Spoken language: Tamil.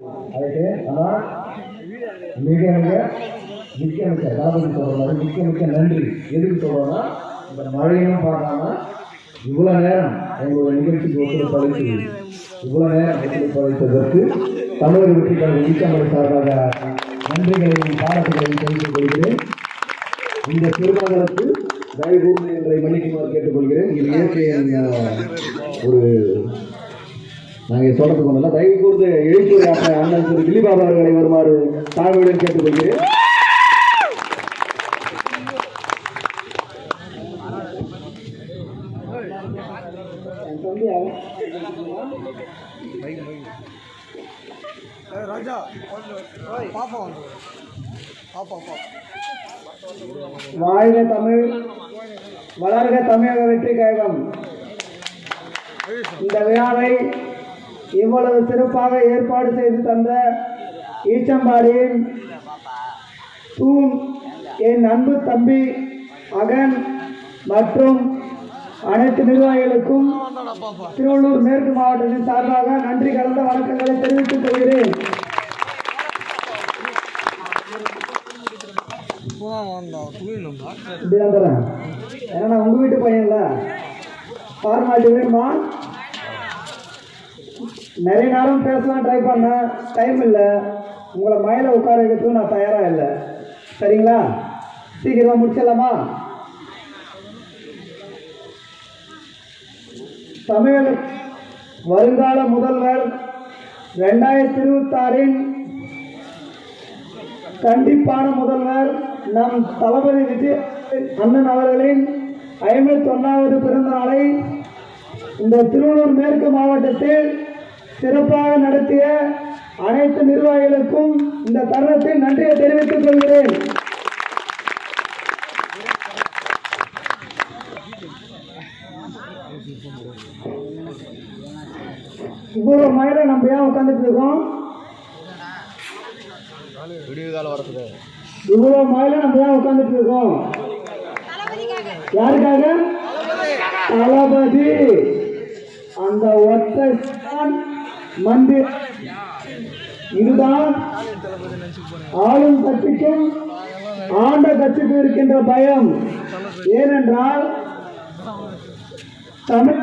அதுக்கு ஆனால் மிக மிக மிக்க மிக்க தளபதி சொல்ற மிக்க மிக்க நன்றி. எதுக்கு சொல்றோம்னா இந்த மழையும் பார்க்காம இவ்வளோ நேரம் எங்களுடைய நிகழ்ச்சிக்கு ஒத்துழைப்பளித்து இவ்வளோ நேரம் ஒத்துழைப்பளித்ததற்கு தமிழக வெற்றிக்காக கழக இயக்கங்கள் சார்பாக நன்றிகளையும் பாராட்டுகளையும் தெரிவித்துக் கொள்கிறேன். இந்த திருமணங்களுக்கு தயவுகூர்ந்து எங்களை மன்னிக்குமாறு கேட்டுக்கொள்கிறேன். இது இயற்கையின் ஒரு நாங்கள் சொல்றது ஒன்றும் தயவு கூர்ந்து எழுத்துரையாற்ற அண்ணன் திரு திலீபாபா அவர்களை வருமாறு தாழ்வுடன் கேட்டுக்கொள்கிறேன் ராஜா பாப்பா வந்து பாப்பா பாப்பா வாழ்க தமிழ் வளர்க தமிழக வெற்றி கழகம் இந்த விழாவை இவ்வளவு சிறப்பாக ஏற்பாடு செய்து தந்த ஈச்சம்பாடியின் தூண் என் அன்பு தம்பி அகன் மற்றும் அனைத்து நிர்வாகிகளுக்கும் திருவள்ளூர் மேற்கு மாவட்டத்தின் சார்பாக நன்றி கலந்த வணக்கங்களை தெரிவித்துக் கொள்கிறேன். ஏன்னா உங்கள் வீட்டு பையன்ல. ஃபார்மாலிட்டி வேணுமா நிறைய நேரம் பேசலாம் ட்ரை பண்ணேன் டைம் இல்லை. உங்களை மயில உட்கார வைக்கிறதுக்கு நான் தயாராக இல்லை. சரிங்களா? சீக்கிரமாக முடிச்சிடலாமா? தமிழ் வருங்கால முதல்வர் ரெண்டாயிரத்தி இருபத்தாறின் கண்டிப்பான முதல்வர் நம் தளபதி விஜய் அண்ணன் அவர்களின் ஐம்பத்தி ஒன்றாவது பிறந்த நாளை இந்த திருவள்ளூர் மேற்கு மாவட்டத்தில் சிறப்பாக நடத்திய அனைத்து நிர்வாகிகளுக்கும் இந்த தருணத்தில் நன்றியை தெரிவித்துக் கொள்கிறேன். இவ்வளவு மழையில நம்ம ஏன் உட்காந்துட்டு இருக்கோம்? இவ்வளவு மழையில நம்ம ஏன் உட்காந்துட்டு இருக்கோம்? யாருக்காக? தளபதி. அந்த ஒற்றை மந்திர் இதுதான் ஆளும் கட்சிக்கும் ஆண்ட கட்சிக்கும் இருக்கின்ற பயம். ஏனென்றால் தமிழ்